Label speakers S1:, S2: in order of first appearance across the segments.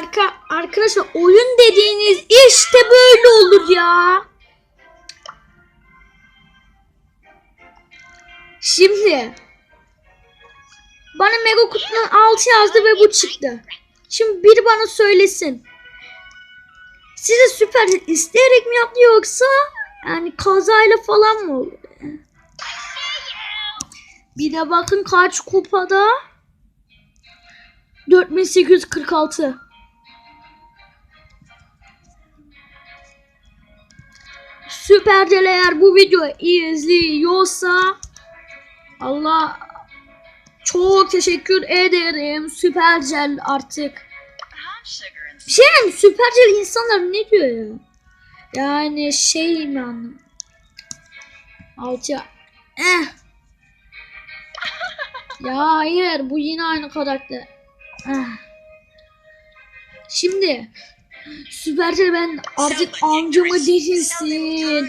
S1: arka arkadaşlar oyun dediğiniz işte böyle olur ya. Şimdi bana mega kutunun 6 yazdı ve bu çıktı. Şimdi biri bana söylesin. Size süper isteyerek mi yaptı yoksa yani kazayla falan mı oldu? Bir de bakın kaç kupada? 4846. Süpercel eğer bu videoyu izliyorsa Allah çok teşekkür ederim Süpercel artık. Bir şey Süpercel insanlar ne diyor ya? Yani şey mi anlam? Altı. Eh. Ya hayır bu yine aynı karakter. Eh. Şimdi Süpercel ben artık amca mı denilsin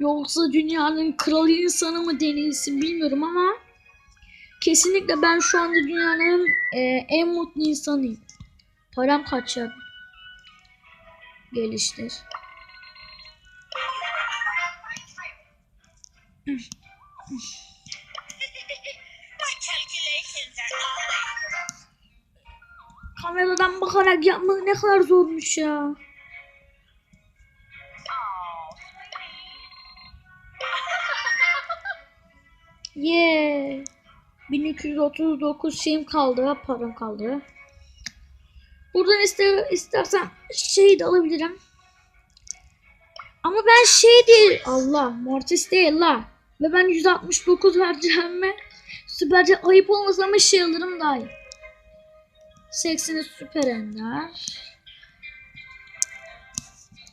S1: yoksa dünyanın kralı insanı mı denilsin bilmiyorum ama kesinlikle ben şu anda dünyanın e, en mutlu insanıyım. Param kaç ya? Geliştir. Kameradan bakarak yapmak ne kadar zormuş ya. Yeah. 1239 şeyim kaldı, param kaldı. Buradan iste, istersen şey de alabilirim. Ama ben şey değil. Allah, Mortis değil la. Ve ben 169 vereceğime süperce ayıp olmasa ama şey alırım daha iyi. 80'i süper ender.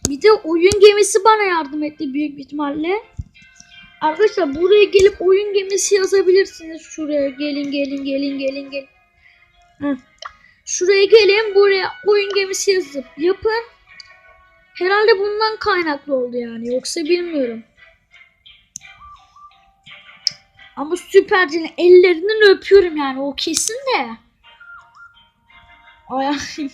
S1: Bir de oyun gemisi bana yardım etti büyük ihtimalle. Arkadaşlar buraya gelip oyun gemisi yazabilirsiniz. Şuraya gelin gelin gelin gelin gelin. Şuraya gelin buraya oyun gemisi yazıp yapın. Herhalde bundan kaynaklı oldu yani. Yoksa bilmiyorum. Ama süpercinin ellerinden öpüyorum yani. O kesin de. Ay ay.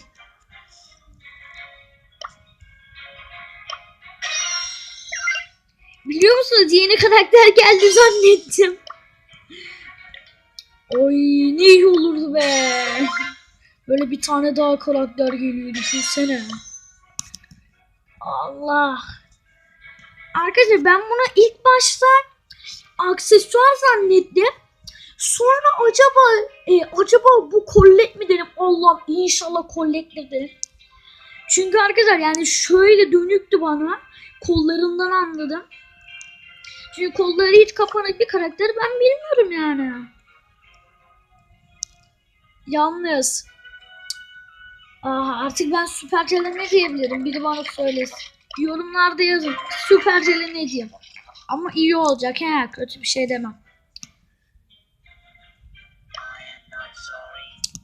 S1: Biliyor musunuz yeni karakter geldi zannettim. Oy ne iyi olurdu be. Böyle bir tane daha karakter geliyor düşünsene. Allah. Arkadaşlar ben bunu ilk başta aksesuar zannettim. Sonra acaba e, acaba bu dedim. Allah'ım inşallah dedim. Çünkü arkadaşlar yani şöyle dönüktü bana. Kollarından anladım. Çünkü kolları hiç kapanak bir karakter ben bilmiyorum yani. Yalnız. Aa, artık ben Süpercel'e ne diyebilirim? Biri bana söylesin. Yorumlarda yazın. Süpercel'e ne diyeyim? Ama iyi olacak he. Kötü bir şey demem.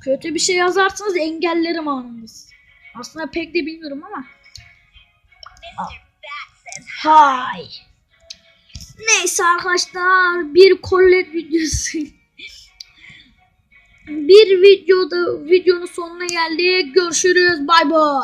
S1: Kötü bir şey yazarsanız engellerim anınız. Aslında pek de bilmiyorum ama.
S2: Says
S1: Hay. Neyse arkadaşlar bir kollet videosu. bir videoda videonun sonuna geldik. Görüşürüz. Bay bay.